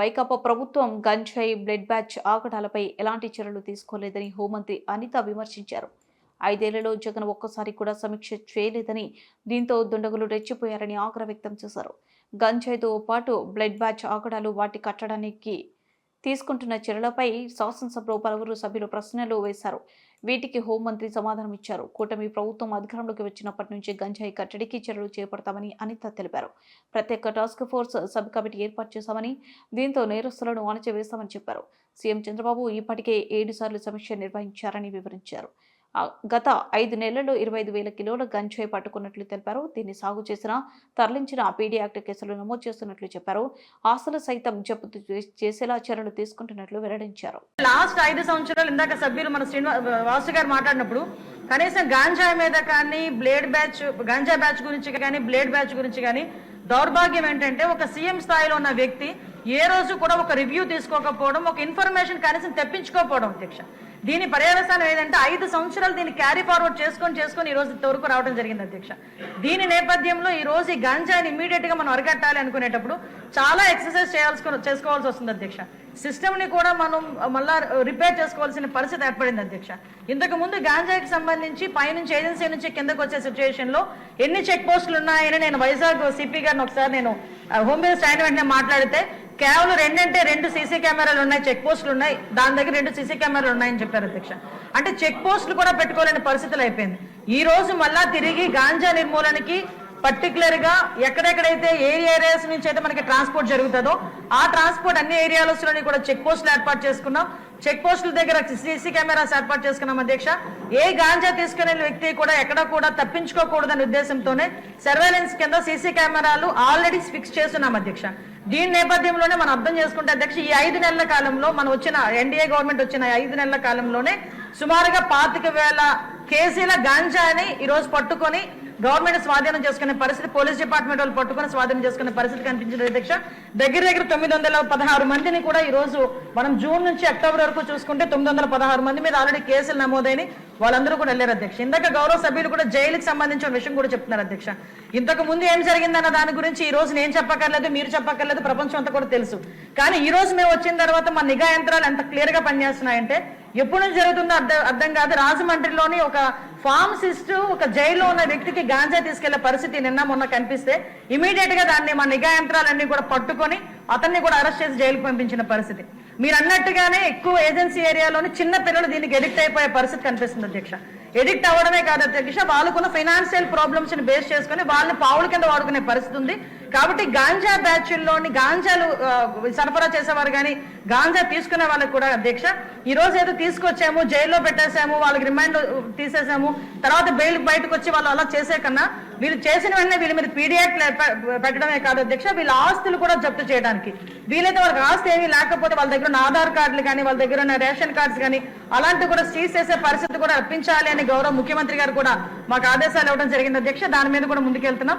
వైకాపా ప్రభుత్వం గంజాయి blood batch ఆగడాలపై ఎలాంటి చర్యలు తీసుకోలేదని హోంమంత్రి అనిత విమర్శించారు. ఐదేళ్ళలో జగన్ ఒక్కసారి కూడా సమీక్ష చేయలేదని దీంతో దుండగులు రెచ్చిపోయారని ఆగ్రహ వ్యక్తం చేశారు. గంజాయితో పాటు బ్లడ్ బ్యాచ్ ఆగడాలు వాటి కట్టడానికి తీసుకుంటున్న చర్యలపై శాసనసభలో పలువురు సభ్యులు ప్రశ్నలు వేశారు. వీటికి హోంమంత్రి సమాధానం ఇచ్చారు కూటమి ప్రభుత్వం అధికారంలోకి వచ్చినప్పటి నుంచి గంజాయి కట్టడికి చర్యలు చేపడతామని అనిత తెలిపారు. ప్రత్యేక టాస్క్ ఫోర్స్ సబ్ కమిటీ ఏర్పాటు చేశామని దీంతో నేరస్తులను అణచివేస్తామని చెప్పారు. సీఎం చంద్రబాబు ఇప్పటికే ఏడు సార్లు సమీక్ష నిర్వహించారని వివరించారు. గత ఐదు నెలల్లో ఇరవై ఐదు వేల కిలోల గంజాయి పట్టుకున్నట్లు తెలిపారు. దీన్ని సాగు చేసిన తరలించిన పీడీ యాక్ట్ కేసులు నమోదు చేస్తున్నట్లు చెప్పారు. ఆస్తులు సైతం జప్తు చే- చేసేలా చర్యలు తీసుకుంటున్నట్లు వెల్లడించారు. లాస్ట్ ఐదు సంవత్సరాలు ఇందాక సభ్యులు మన శ్రీనివా వాసు గారు మాట్లాడినప్పుడు కనీసం గాంజా మీద కానీ బ్లేడ్ బ్యాచ్ గాంజా బ్యాచ్ గురించి కానీ బ్లేడ్ బ్యాచ్ గురించి కానీ దౌర్భాగ్యం ఏంటంటే ఒక సీఎం స్థాయిలో ఉన్న వ్యక్తి ఏ రోజు కూడా ఒక రివ్యూ తీసుకోకపోవడం ఒక ఇన్ఫర్మేషన్ కనీసం తెప్పించుకోకపోవడం అధ్యక్ష. దీని పర్యవసానం ఏదంటే ఐదు సంవత్సరాలు దీన్ని క్యారీ ఫార్వర్డ్ చేసుకొని చేసుకొని ఈ రోజు తోరుకు రావడం జరిగింది అధ్యక్ష. దీని నేపథ్యంలో ఈ రోజు ఈ గంజాని ఇమీడియట్గా మనం అరికట్టాలి అనుకునేటప్పుడు చాలా ఎక్సర్సైజ్ చేయాల్సి చేసుకోవాల్సి వస్తుంది అధ్యక్ష. సిస్టమ్ని కూడా మనం మళ్ళా రిపేర్ చేసుకోవాల్సిన పరిస్థితి ఏర్పడింది అధ్యక్ష. ఇంతకు ముందు గాంజాకి సంబంధించి పైనుంచి ఏజెన్సీ నుంచి కిందకు వచ్చే సిచ్యువేషన్లో ఎన్ని చెక్ పోస్టులు ఉన్నాయని నేను వైజాగ్ సిపి గారిని ఒకసారి నేను హోమ్ మినిస్టర్ అయిన వెంటనే మాట్లాడితే కేవలం రెండంటే రెండు సీసీ కెమెరాలు ఉన్నాయి చెక్ పోస్టులు ఉన్నాయి దాని దగ్గర రెండు సీసీ కెమెరాలు ఉన్నాయని చెప్పారు అధ్యక్ష. అంటే చెక్ పోస్టులు కూడా పెట్టుకోలేని పరిస్థితులు అయిపోయింది. ఈ రోజు మళ్ళా తిరిగి గాంజా నిర్మూలనకి పర్టికులర్గా ఎక్కడెక్కడైతే ఏరియా ఏరియాస్ నుంచి అయితే మనకి ట్రాన్స్పోర్ట్ జరుగుతుందో ఆ ట్రాన్స్పోర్ట్ అన్ని ఏరియాలోని కూడా చెక్ పోస్టులు ఏర్పాటు చేసుకున్నాం. చెక్ పోస్టుల దగ్గర సీసీ కెమెరాస్ ఏర్పాటు చేసుకున్నాం అధ్యక్ష. ఏ గాంజా తీసుకునే వ్యక్తి కూడా ఎక్కడ కూడా తప్పించుకోకూడదనే ఉద్దేశంతోనే సర్వేలెన్స్ కింద సీసీ కెమెరాలు ఆల్రెడీ ఫిక్స్ చేస్తున్నాం అధ్యక్ష. దీని నేపథ్యంలోనే మనం అర్థం చేసుకుంటే అధ్యక్ష ఈ ఐదు నెలల కాలంలో మనం వచ్చిన ఎన్డీఏ గవర్నమెంట్ వచ్చిన ఐదు నెలల కాలంలోనే సుమారుగా పాతిక వేల కేజీల గాంజాని ఈ రోజు పట్టుకొని గవర్నమెంట్ స్వాధీనం చేసుకునే పరిస్థితి పోలీస్ డిపార్ట్మెంట్ వాళ్ళు పట్టుకుని స్వాధీనం చేసుకునే పరిస్థితి కనిపించింది అధ్యక్ష. దగ్గర దగ్గర తొమ్మిది వందల పదహారు మందిని కూడా ఈ రోజు మనం జూన్ నుంచి అక్టోబర్ వరకు చూసుకుంటే తొమ్మిది వందల పదహారు మంది మీద ఆల్రెడీ కేసులు నమోదైన వాళ్ళందరూ కూడా వెళ్ళారు అధ్యక్ష. ఇందాక గౌరవ సభ్యులు కూడా జైలుకి సంబంధించిన విషయం కూడా చెప్తున్నారు అధ్యక్ష. ఇంతకు ముందు ఏం జరిగిందన్న దాని గురించి ఈ రోజు నేను చెప్పక్కర్లేదు మీరు చెప్పక్కర్లేదు ప్రపంచం అంతా కూడా తెలుసు. కానీ ఈ రోజు మేము వచ్చిన తర్వాత మా నిఘా యంత్రాలు ఎంత క్లియర్గా పనిచేస్తున్నాయంటే ఎప్పుడు నుంచి జరుగుతుందో అర్థం అర్థం కాదు. రాజమండ్రిలోని ఒక ఫార్మసిస్ట్ ఒక జైల్లో ఉన్న వ్యక్తికి గాంజా తీసుకెళ్ళే పరిస్థితి నిన్న మొన్న కనిపిస్తే ఇమీడియట్గా దాన్ని మా నిఘా యంత్రాలన్నీ కూడా పట్టుకొని అతన్ని కూడా అరెస్ట్ చేసి జైలుకు పంపించిన పరిస్థితి. మీరు అన్నట్టుగానే ఎక్కువ ఏజెన్సీ ఏరియాలోని చిన్న పిల్లలు దీనికి ఎడిక్ట్ అయిపోయే పరిస్థితి కనిపిస్తుంది అధ్యక్ష. ఎడిక్ట్ అవ్వడమే కాదు అధ్యక్ష వాళ్ళకున్న ఫైనాన్షియల్ ప్రాబ్లమ్స్ని బేస్ చేసుకుని వాళ్ళని పావుల కింద వాడుకునే పరిస్థితి ఉంది. కాబట్టి గాంజా బ్యాచ్ల్లోని గాంజాలు సరఫరా చేసేవారు కానీ గాంజా తీసుకునే వాళ్ళకి కూడా అధ్యక్ష ఈ రోజు ఏదో తీసుకొచ్చాము జైల్లో పెట్టేశాము వాళ్ళకి రిమైండ్ తీసేసాము తర్వాత బెయిల్ బయటకు వచ్చి వాళ్ళు అలా చేసే కన్నా వీళ్ళు చేసిన వెంటనే వీళ్ళ మీద పీడియాట్ పెట్టడమే కాదు అధ్యక్ష వీళ్ళ ఆస్తులు కూడా జప్తు చేయడానికి. వీలైతే వాళ్ళకి ఆస్తి ఏమీ లేకపోతే వాళ్ళ దగ్గర ఉన్న ఆధార్ కార్డులు కానీ వాళ్ళ దగ్గర ఉన్న రేషన్ కార్డ్స్ కానీ అలాంటివి కూడా సీజ్ చేసే పరిస్థితి కూడా రప్పించాలి అని గౌరవ ముఖ్యమంత్రి గారు కూడా మాకు ఆదేశాలు ఇవ్వడం జరిగింది అధ్యక్ష. దాని మీద కూడా ముందుకెళ్తున్నాం.